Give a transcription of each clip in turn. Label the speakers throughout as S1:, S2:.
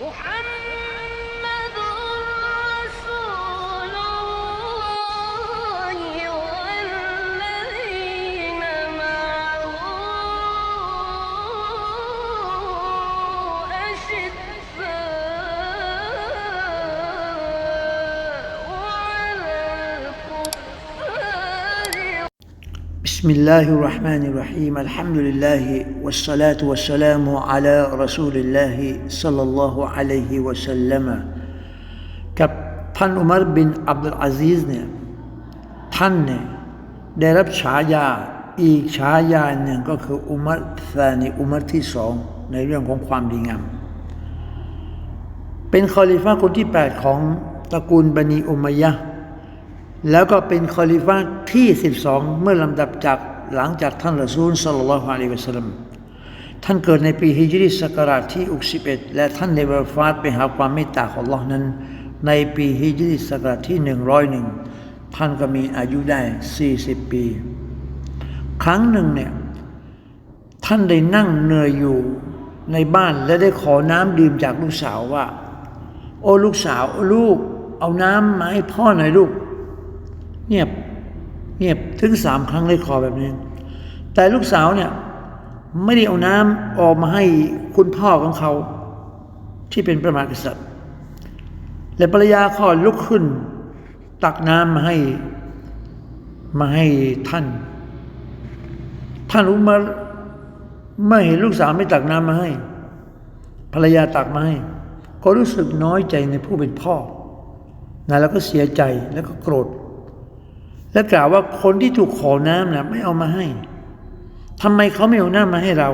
S1: 我喊
S2: بسم الله الرحمن الرحيم الحمد لله والصلاة والسلام على رسول الله صلى الله عليه وسلم กับท่านอุมารบินอับดุลอาซีซเนี่ยท่านเนี่ยได้รับฉายาอีกฉายาหนึ่งก็คืออุมัรซานีอุมัรที่สองในเรื่องของความดีงาม เป็นคอลิฟ้าคนที่ 8 ของตระกูลบันีอุมัยยะห์ แล้วก็เป็นคอลิฟ้าที่ 12 เมื่อลำดับจากหลังจากท่านรอซูลสัลลัลลอฮุอะลัยฮิวะสัลลัมท่านเกิดในปีฮิจรีศักราชที่ 61 และท่านในวาฟาตไปหาความเมตตาของอัลลอฮ์นั้น ในปีฮิจรีศักราชที่ 101 ท่านก็มีอายุได้ 40 ปี ครั้งหนึ่งเนี่ยท่านได้นั่งเหนื่อยอยู่ในบ้านและได้ขอน้ำดื่มจากลูกสาวว่า โอ้ลูกสาวลูก เอาน้ำมาให้พ่อหน่อยลูก เงียบเงียบถึงสามครั้งเลยขอแบบนี้ แต่ลูกสาวเนี่ยไม่ได้เอาน้ำออกมาให้คุณพ่อของเขาที่เป็นประมากษัตริย์ และภรรยาขอลุกขึ้น ตักน้ำมาให้มาให้ท่าน ท่านอุมารไม่เห็นลูกสาวไม่ตักน้ำมาให้ ภรรยาตักมาให้ ก็รู้สึกน้อยใจในผู้เป็นพ่อนะแล้วก็เสียใจแล้วก็โกรธ และกล่าวว่าคนที่ถูกขอน้ำนะไม่เอามาให้ทำไมเขาไม่เอาน้ำมาให้เรา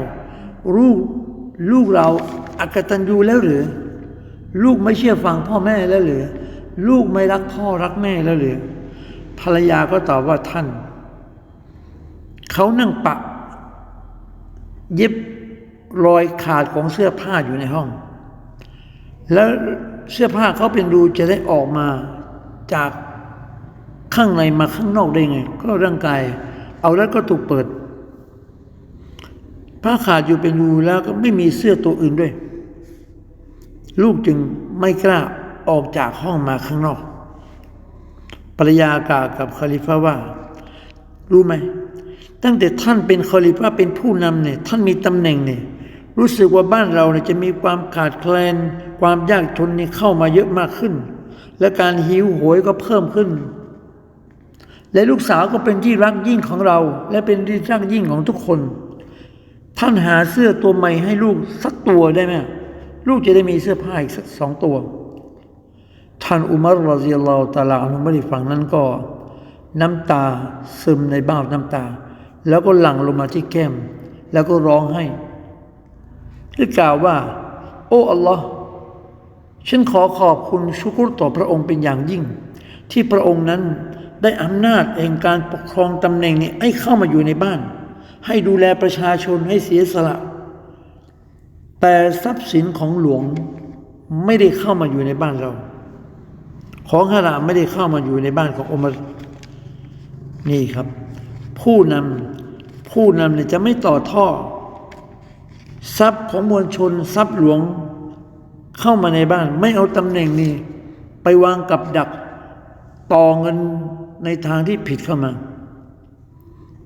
S2: ลูกลูกเราอักตันยูแล้วหรือ ลูกไม่เชื่อฟังพ่อแม่แล้วหรือ ลูกไม่รักพ่อรักแม่แล้วหรือ ภรรยาก็ตอบว่าท่าน เขานั่งปะ เย็บรอยขาดของเสื้อผ้าอยู่ในห้อง แล้วเสื้อผ้าเขาเป็นรูจะได้ออกมาจาก ข้างในมาข้างนอกได้ไง ก็ร่างกาย เอาแล้วก็ถูกเปิดผ้าขาดอยู่เป็นรูแล้วก็ไม่มีเสื้อตัวอื่นด้วย ลูกจึงไม่กล้าออกจากห้องมาข้างนอกภรรยากล่าวกับคาลิฟะว่า รู้ไหม ตั้งแต่ท่านเป็นคอลิฟาเป็นผู้นำเนี่ยท่านมีตำแหน่งเนี่ยรู้สึกว่าบ้านเราเนี่ยจะมีความขาดแคลน ความยากจนนี่เข้ามาเยอะมากขึ้น และการหิวโหยก็เพิ่มขึ้น และลูกสาวก็เป็นที่รักยิ่งของเรา และเป็นที่รักยิ่งของทุกคน ท่านหาเสื้อตัวใหม่ให้ลูกสักตัวได้ไหมลูกจะได้มีเสื้อผ้าอีกสักสองตัว ท่านอุมารรอซิยัลลอตาลาอันฮุไม่ได้ฟังนั้นก็ น้ำตาซึมในเบ้าน้ำตา แล้วก็หลั่งลงมาที่แก้ม แล้วก็ร้องให้ได้กล่าวว่า โอ้อัลลอฮ์ฉันขอขอบคุณชุกรต่อพระองค์เป็นอย่างยิ่ง ที่พระองค์นั้น ได้อำนาจแห่งการปกครองตำแหน่งนี้ให้เข้ามาอยู่ในบ้าน ให้ดูแลประชาชนให้เสียสละ แต่ทรัพย์สินของหลวงไม่ได้เข้ามาอยู่ในบ้านเรา ของฮารามไม่ได้เข้ามาอยู่ในบ้านของอมรนี่ครับ ผู้นำผู้นำเนี่ยจะไม่ต่อท่อ ทรัพย์ของมวลชนทรัพย์หลวงเข้ามาในบ้าน ไม่เอาตำแหน่งนี้ ไปวางกับดักต่อเงิน ในทางที่ผิดเข้ามา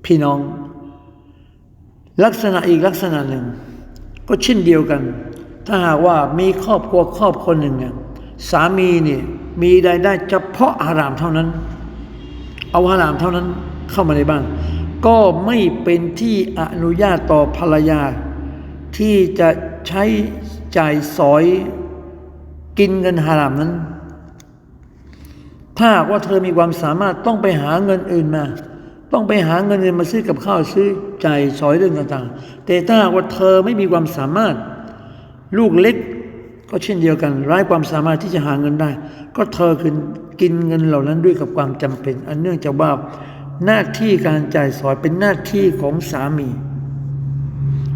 S2: พี่น้อง ลักษณะอีกลักษณะหนึ่ง ก็เช่นเดียวกัน ถ้าหากว่ามีครอบครัวครอบคนหนึ่งเนี่ยสามีเนี่ยมีรายได้เฉพาะอารามเท่านั้น เอาฮารามเท่านั้นเข้ามาในบ้านก็ไม่เป็นที่อนุญาตต่อภรรยา ที่จะใช้จ่ายสอยกินเงินฮารามนั้น ถ้าว่าเธอมีความสามารถต้องไปหาเงินอื่นมา ต้องไปหาเงินอื่นมาซื้อกับข้าวซื้อจ่ายสอยเรื่องต่างๆ แต่ถ้าว่าเธอไม่มีความสามารถ ลูกเล็กก็เช่นเดียวกันไร้ความสามารถที่จะหาเงินได้ ก็เธอคือกินเงินเหล่านั้นด้วยกับความจำเป็น อันเนื่องจากว่าหน้าที่การจ่ายสอยเป็นหน้าที่ของสามี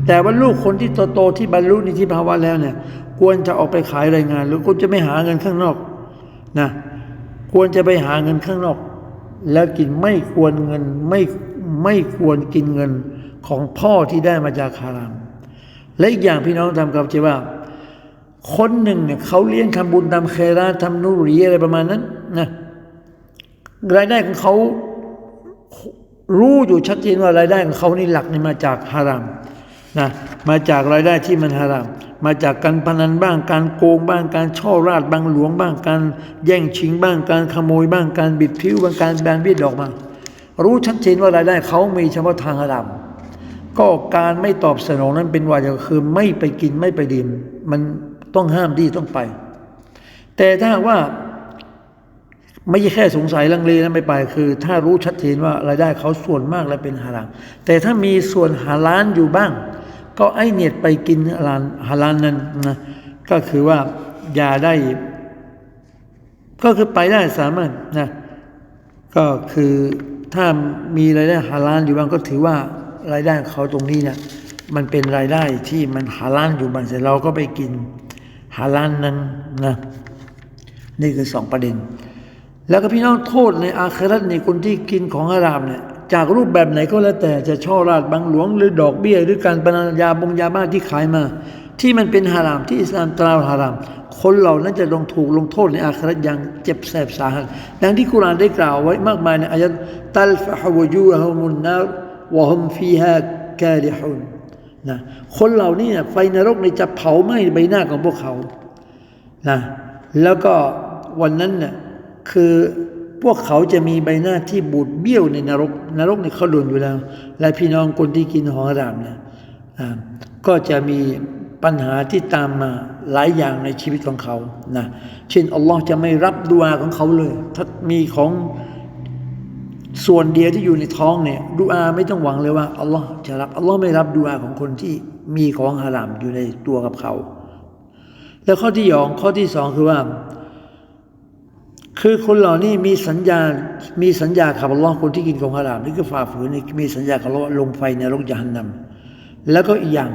S2: แต่ว่าลูกคนที่โตๆที่บรรลุนิติภาวะแล้วเนี่ยควรจะออกไปขายรายงาน หรือควรจะไม่หาเงินข้างนอกนะ ควรจะไปหาเงินข้างนอก แล้วกินไม่ควรเงินไม่ไม่ควรกินเงินของพ่อที่ได้มาจากคาราม และอีกอย่างพี่น้องทำกับใจว่า คนหนึ่งเนี่ยเขาเลี้ยงทำบุญทำเคราทำนุรีอะไรประมาณนั้นนะรายได้ของเขารู้อยู่ชัดเจนว่ารายได้ของเขานี่หลักนี่มาจากฮารามนะมาจากรายได้ที่มันฮาราม มาจากการพนันบ้างการโกงบ้างการช่อราดบางหลวงบ้างการแย่งชิงบ้างการขโมยบ้างการบิดผิวบ้างการแบนบี้ดอกมา รู้ชัดเจนว่ารายได้เขามีเฉพาะทางฮารามก็การไม่ตอบสนองนั้นเป็นวาจาคือไม่ไปกินไม่ไปดื่มมันต้องห้ามดีต้องไป แต่ถ้าว่าไม่ใช่แค่สงสัยลังเลแล้วไม่ไปคือ ถ้ารู้ชัดเจนว่ารายได้เขาส่วนมากและเป็นฮารามแต่ถ้ามีส่วนฮาล้านอยู่บ้าง ก็ไอเนียดไปกินฮาลานฮาลานนั้นนะก็คือว่าอย่าได้ ก็คือไปได้สามารถนะก็คือถ้ามีรายได้ฮาลานอยู่บ้างก็ถือว่ารายได้เขาตรงนี้เนี่ยมันเป็นรายได้ที่มันฮาลานอยู่บ้างแต่เราก็ไปกินฮาลานนั้นนะนี่คือสองประเด็น แล้วก็พี่น้องโทษในอาคราตในคนที่กินของฮารามเนี่ย จากรูปแบบไหนก็แล้วแต่จะช่อราดบังหลวงหรือดอกเบี้ย หรือการปนยาบงยาบ้าที่ขายมา ที่มันเป็นฮารามที่อิสลามตราฮาราม คนเหล่านั้นจะลงถูกลงโทษในอาคราตอย่างเจ็บแสบสาหัสดังที่กุรานได้กล่าวไว้มากมายในอายะตัลฟะฮวจูฮุมุนนารวะฮุมฟีฮากาลิฮุนนะคนเหล่านี้เนี่ยไฟนรกในจะเผาไหม้ใบหน้าของพวกเขานะแล้วก็วันนั้นเนี่ยคือ พวกเขาจะมีใบหน้าที่บูดเบี้ยวในนรก นรกเนี่ยเขาโดนอยู่แล้ว และพี่น้องคนที่กินของอารามเนี่ยก็จะมีปัญหาที่ตามมาหลายอย่างในชีวิตของเขานะเช่นอัลลอฮ์จะไม่รับดุอาของเขาเลย ถ้ามีของส่วนเดียวที่อยู่ในท้องเนี่ยดุอาไม่ต้องหวังเลยว่าอัลลอฮ์จะรับอัลลอฮ์ไม่รับดุอาของคนที่มีของฮารามอยู่ในตัวกับเขา แล้วข้อที่สองข้อที่สองคือว่า คือคนเหล่านี้มีสัญญา มีสัญญากับอัลลอฮ์คนที่กินของฮารามนี่ก็ฝ่าฝืนมีสัญญากับอัลลอฮ์ลงไฟในรกยานนำแล้วก็อีกอย่าง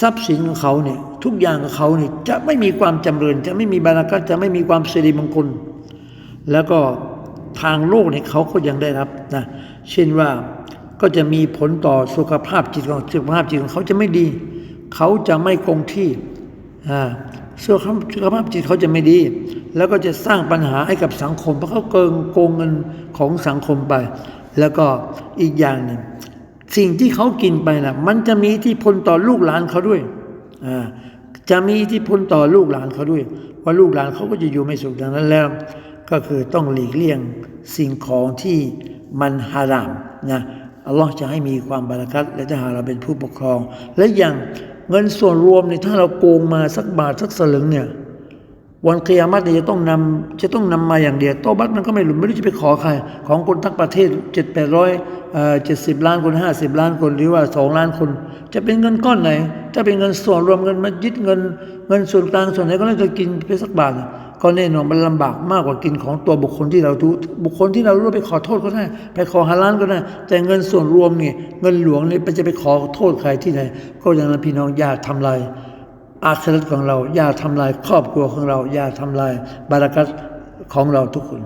S2: ทรัพย์สินของเขาเนี่ยทุกอย่างของเขาเนี่ยจะไม่มีความจำเริญ จะไม่มีบารักจะไม่มีความสิริมงคล แล้วก็ทางโลกเนี่ยเขาก็ยังได้รับนะเช่นว่าก็จะมีผลต่อสุขภาพจิตของสุขภาพจิตของเขาจะไม่ดี เขาจะไม่คงที่อ่าสุขภาพจิตเขาจะไม่ดี แล้วก็จะสร้างปัญหาให้กับสังคม เพราะเขาเกินโกงเงินของสังคมไป แล้วก็อีกอย่างหนึ่งสิ่งที่เขากินไปนะมันจะมีที่พลต่อลูกหลานเขาด้วยอ่าจะมีที่พลต่อลูกหลานเขาด้วยว่าลูกหลานเขาก็จะอยู่ไม่สุขดังนั้นแล้ว ก็คือต้องหลีกเลี่ยงสิ่งของที่มันฮารามนะอัลลอฮ์จะให้มีความบารักัตและจะหาเราเป็นผู้ปกครอง และอย่างเงินส่วนรวมเนี่ยถ้าเราโกงมาสักบาทสักสลึงเนี่ย วันกิยามัตเนี่ยจะต้องนำจะต้องนำมาอย่างเดียวโตบัตมันก็ไม่หลุดไม่รู้จะไปขอใคร ของคนทั้งประเทศเจ็ดแปดร้อยเจ็ดสิบล้านคนห้าสิบล้านคนหรือว่าสองล้านคน จะเป็นเงินก้อนไหน ถ้าเป็นเงินส่วนรวมเงินมายึดเงิน เงินส่วนกลางส่วนไหนก็น่าจะกินไปสักบาทก็แน่นอนมันลำบากมากกว่ากินของตัวบุคคลที่เราทุบุคคลที่เรารู้ไปขอโทษก็ได้ ไปขอฮาลานก็ได้ แต่เงินส่วนรวมเนี่ยเงินหลวงเนี่ยไปจะไปขอโทษใครที่ไหน ก็ย่างนั้นพี่น้องอย่าทำลาย อาคราตของเรา อย่าทำลายครอบครัวของเรา อย่าทำลายบารักัตของเราทุกคน